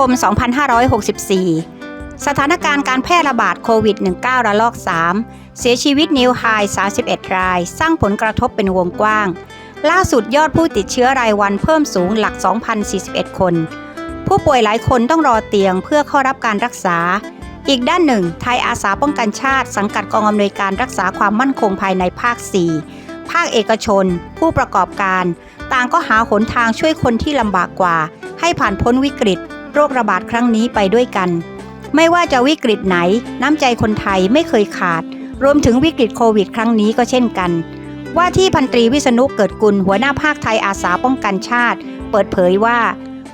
คม2564 สถานการณ์การแพร่ระบาดโควิด -19 ระลอก 3 เสียชีวิตนิวไฮ31 ราย สร้างผลกระทบเป็นวงกว้าง ล่าสุดยอดผู้ติดเชื้อรายวันเพิ่มสูงหลัก 2,041 คน ผู้ป่วยหลายคนต้องรอเตียงเพื่อเข้ารับการรักษา อีกด้านหนึ่ง ไทยอาสาป้องกันชาติ สังกัดกองอำนวยการรักษาความมั่นคงภายในภาค 4 ภาคเอกชน ผู้ประกอบการ ต่างก็หาหนทางช่วยคนที่ลำบากกว่าให้ผ่านพ้นวิกฤต โรคระบาดครั้งนี้ไปด้วยกัน ไม่ว่าจะวิกฤตไหน น้ำใจคนไทยไม่เคยขาด รวมถึงวิกฤตโควิดครั้งนี้ก็เช่นกัน ว่าที่พันตรีวิษณุเกิดกุลหัวหน้าภาคไทยอาสาป้องกันชาติ เปิดเผยว่า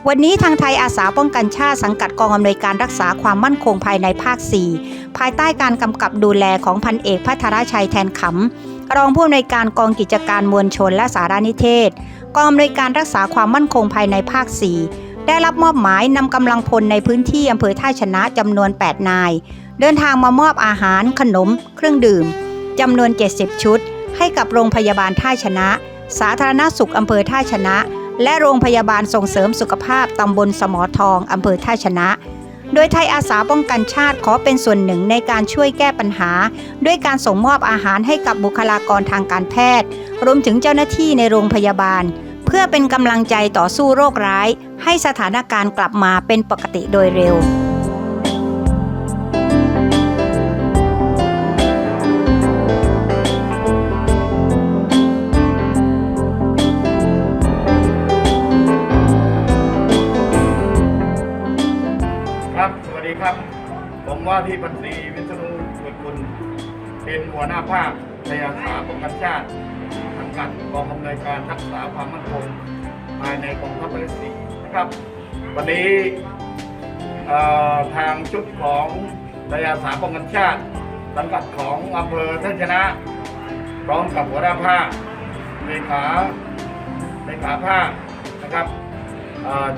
วันนี้ทางไทยอาสาป้องกันชาติสังกัดกองอำนวยการรักษาความมั่นคงภายในภาค 4 ภายใต้การกำกับดูแลของพันเอกพัทรชัยแทนขำรองผู้อำนวยการกองกิจการมวลชนและสารนิเทศกองอำนวยการรักษาความมั่นคงภายในภาค 4 ได้รับมอบหมายนำกำลังพลในพื้นที่อำเภอท่าชนะจำนวน 8 นาย เดินทางมามอบอาหารขนม เครื่องดื่มจำนวน 70 ชุด ให้กับโรงพยาบาลท่าชนะ สาธารณสุขอำเภอท่าชนะ และโรงพยาบาลส่งเสริมสุขภาพตำบลสมอทองอำเภอท่าชนะ โดยไทยอาสาป้องกันชาติขอเป็นส่วนหนึ่งในการช่วยแก้ปัญหา ด้วยการส่งมอบอาหารให้กับบุคลากรทางการแพทย์ รวมถึงเจ้าหน้าที่ในโรงพยาบาล เพื่อเป็นกำลังใจต่อสู้โรคร้าย ให้สถานการณ์กลับมาเป็นปกติโดยเร็วครับ สวัสดีครับ ผมว่าที่พันตรีวิษณุเกิดกุลเป็นหัวหน้าภาคพยาสาป้องกันชาติ กัดกองอำนวยการรักษาความมั่นคงภายในกองทัพภาคสี่นะครับ วันนี้ทางชุดของพยาสาป้องกันชาติสังกัดของอำเภอท่านชนะพร้อมกับหัวหน้าภาคเลขาเลขาภาคนะครับ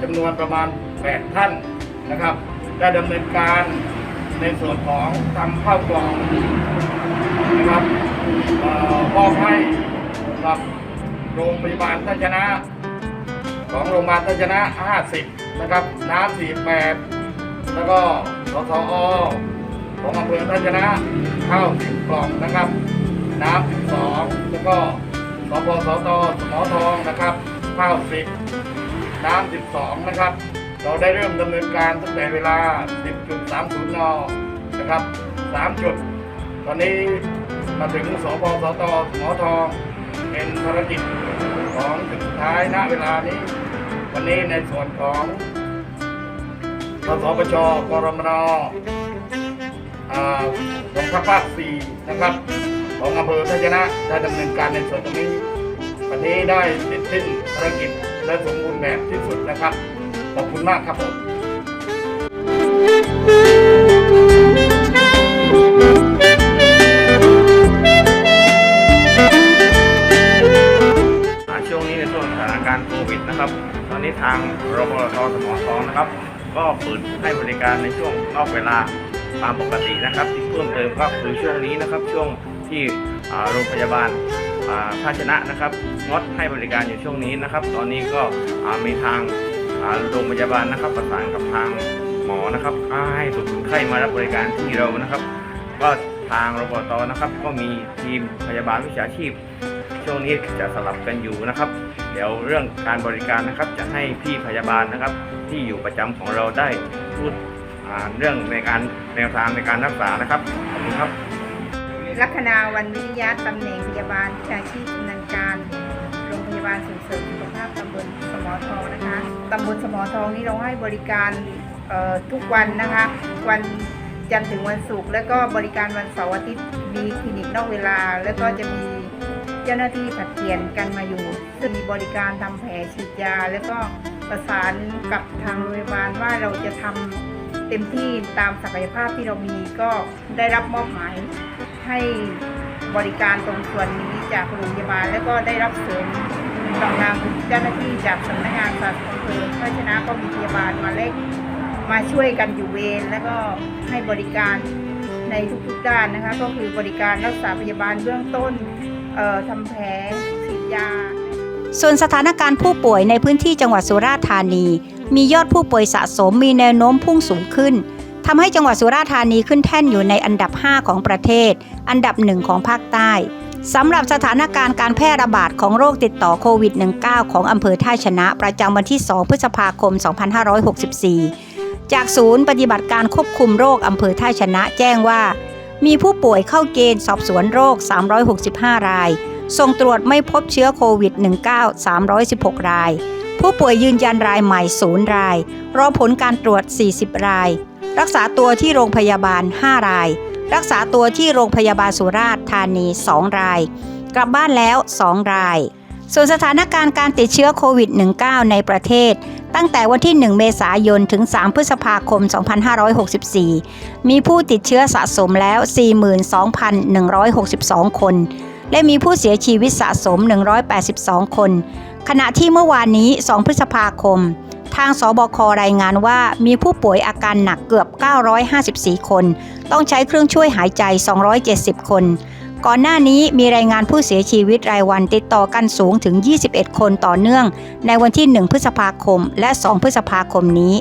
จำนวนประมาณ 8 ท่านนะครับ ได้ดำเนินการในส่วนของทำข้าวกล่องนะครับมอบให้ กับโรงพยาบาลทัชนะของโรงพยาบาลทัชนะ 50 นะครับ น้ำ48 แล้วก็สทอของอำเภอทัชนะข้าว10กล่องนะครับ น้ำ12 แล้วก็สปสตสมอทองนะครับข้าว10 น้ำ12 นะครับ เราได้เริ่มดำเนินการตั้งแต่เวลา 10.30 น นะครับ 3 จุด ตอนนี้มาถึงสปสตสมอทอง เป็นภารกิจของจุดสุดท้ายณเวลานี้ วันนี้ในส่วนของสสปชกรมนอ่ากองทัพภาค4นะครับ ของอำเภอทัชนะได้ดำเนินการในส่วนตรงนี้ วันนี้ได้เสร็จสิ้นภารกิจและสมบูรณ์แบบที่สุดนะครับ ขอบคุณมากครับผม ก็เปิดให้บริการในช่วงนอกเวลาตามปกตินะครับที่เพิ่มเติมก็คือช่วงนี้นะครับ ช่วงที่โรงพยาบาลภาชนะนะครับงดให้บริการอยู่ช่วงนี้นะครับ ตอนนี้ก็มีทางโรงพยาบาลนะครับ ประสานกับทางหมอนะครับให้ถูกคนไข้มารับบริการที่เรานะครับ ก็ทางรพตนะครับ ก็มีทีมพยาบาลวิชาชีพ ช่วงนี้จะสลับกันอยู่นะครับ ดี๋ยวเรื่องการบริการนะครับจะให้พี่พยาบาลนะครับ ที่อยู่ประจำของเราได้พูดเรื่องในการแนวทางในการรักษานะครับขอบคุณครับ ลัคนาวันวิริยะตำแหน่งพยาบาลวิชาชีพชำนาญการโรงพยาบาลส่งเสริมสุขภาพตำบลสมอทองนะคะตำบลสมอทองนี่เราให้บริการทุกวันนะคะ วันจันทร์ถึงวันศุกร์แล้วก็บริการวันเสาร์อาทิตย์มีคลินิกนอกเวลา แล้วก็จะมี จ้าหน้าที่ผัดเปลี่ยนกันมาอยู่ซึ่งมีบริการทำแผลฉีดยา แล้วก็ประสานกับทางโรงพยาบาลว่าเราจะทำเต็มที่ตามศักยภาพที่เรามีก็ได้รับมอบหมายให้บริการตรงส่วนนี้จากโรงพยาบาล แล้วก็ได้รับเสริมกำลังเจ้าหน้าที่จากสำนักงานสาธารณสุขเพราะฉะนั้นก็มีพยาบาลมาเล็กมาช่วยกันอยู่เวรแล้วก็ให้บริการในทุกๆด้านนะคะ ก็คือบริการรักษาพยาบาลเบื้องต้น เอ่อทำแผลฉีดยา ส่วนสถานการณ์ผู้ป่วยในพื้นที่จังหวัดสุราษฎร์ธานี มียอดผู้ป่วยสะสมมีแนวโน้มพุ่งสูงขึ้นทำให้จังหวัดสุราษฎร์ธานีขึ้นแท่นอยู่ในอันดับ 5 ของประเทศ อันดับหนึ่งของภาคใต้สำหรับสถานการณ์การแพร่ระบาดของโรคติดต่อโควิด -19 ของอำเภอท่าชนะประจำวันที่ 2 พฤษภาคม 2564 จากศูนย์ปฏิบัติการควบคุมโรคอำเภอท่าชนะแจ้งว่า มีผู้ป่วยเข้าเกณฑ์สอบสวนโรค 365 ราย ส่งตรวจไม่พบเชื้อโควิด -19 316 ราย ผู้ป่วยยืนยันรายใหม่ 0 ราย รอผลการตรวจ 40 ราย รักษาตัวที่โรงพยาบาล 5 ราย รักษาตัวที่โรงพยาบาลสุราษฎร์ธานี 2 ราย กลับบ้านแล้ว 2 ราย ส่วนสถานการณ์การติดเชื้อโควิด -19 ในประเทศ ตั้งแต่วันที่ 1 เมษายน ถึง 3 พฤษภาคม 2564 มีผู้ติดเชื้อสะสมแล้ว 42,162 คน และมีผู้เสียชีวิตสะสม 182 คน ขณะที่เมื่อวานนี้ 2 พฤษภาคม ทางสบครายงานว่ามีผู้ป่วยอาการหนักเกือบ 954 คน ต้องใช้เครื่องช่วยหายใจ 270 คน ก่อนหน้านี้มีรายงานผู้เสียชีวิตรายวันติดต่อกันสูงถึง 21 คนต่อเนื่อง ในวันที่ 1 พฤษภาคมและ 2 พฤษภาคมนี้